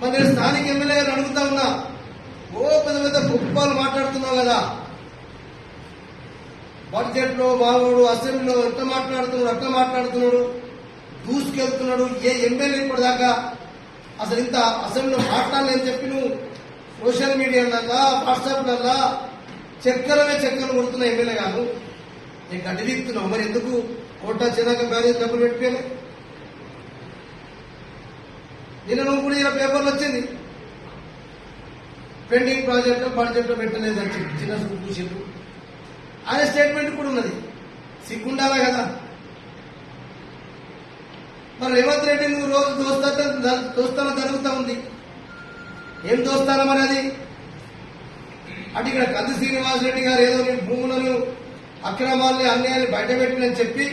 మరి నేను స్థానిక ఎమ్మెల్యే గారిని అడుగుతా ఉన్నా. ఓ పెద్ద పెద్ద గొప్పలు మాట్లాడుతున్నావు కదా. బడ్జెట్లో బాగోడు అసెంబ్లీలో ఎంత మాట్లాడుతున్నాడు అట్లా మాట్లాడుతున్నాడు. దూసుకెళ్తున్నాడు. ఏ ఎమ్మెల్యే ఇప్పటిదాకా అసలు ఇంత అసెంబ్లీలో మాట్లాడలేని చెప్పి నువ్వు సోషల్ మీడియాలల్లా వాట్సాప్లల్లా చక్కరమే చక్కలు కొడుతున్న ఎమ్మెల్యే గాను నేను గడ్డి దిగుతున్నావు మరి ఎందుకు కోటా చిన్నగా బ్యారేజ్ డబ్బులు పెట్టుకోలే? నిన్న నువ్వు కూడా ఇలా పేపర్లు వచ్చింది. పెండింగ్ ప్రాజెక్ట్ బడ్జెట్ పెట్టలేదని చెప్పి చిన్న చెప్పు ఆయన స్టేట్మెంట్ కూడా ఉన్నది. సిగ్గుండాలా కదా? మరి రేవంత్ రెడ్డి నువ్వు రోజు దోస్తా దోస్తాన జరుగుతూ ఉంది. ఏం దోస్తానా మరి అది? అటు ఇక్కడ కంది శ్రీనివాస్ రెడ్డి గారు ఏదో నీ భూములను అక్రమాలని అన్యాయాన్ని బయటపెట్టినని చెప్పి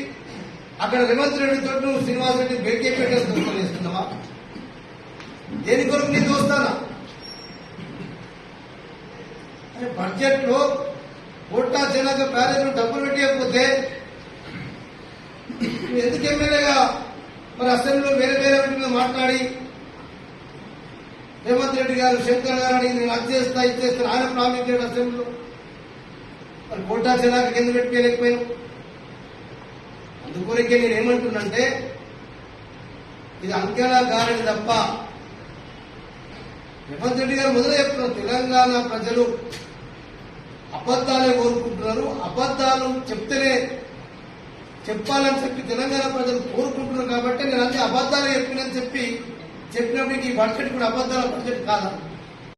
అక్కడ రేవంత్ రెడ్డి తోటి నువ్వు శ్రీనివాస్ రెడ్డి పెట్టేసి దోస్తాను దేని కొరకు నేను చూస్తానా అరే బడ్జెట్లో కోటా జనక బ్యారేజ్ డబ్బులు పెట్టకపోతే ఎందుకు ఎమ్మెల్యేగా మరి అసెంబ్లీలో వేరే వేరే మీద మాట్లాడి? రేవంత్ రెడ్డి గారు శంకర్ గారు అడిగి నేను అది చేస్తా ఇది చేస్తాను ఆయన ప్రామిస్ చేయడు అసెంబ్లీలో. మరి కోటా జనాక కింద పెట్టుకోలేకపోయాను? అందుకొరకే నేను ఏమంటున్నంటే ఇది అంకెలా గారని తప్ప రేవంత్ రెడ్డి గారు మొదలు చెప్తున్నారు తెలంగాణ ప్రజలు అబద్ధాలే కోరుకుంటున్నారు. అబద్ధాలు చెప్తేనే చెప్పాలని చెప్పి తెలంగాణ ప్రజలు కోరుకుంటున్నారు కాబట్టి నేను అన్ని అబద్ధాలు చెప్పినని చెప్పి చెప్పినప్పటికీ ఈ బడ్జెట్ కూడా అబద్ధాల బడ్జెట్ కాదా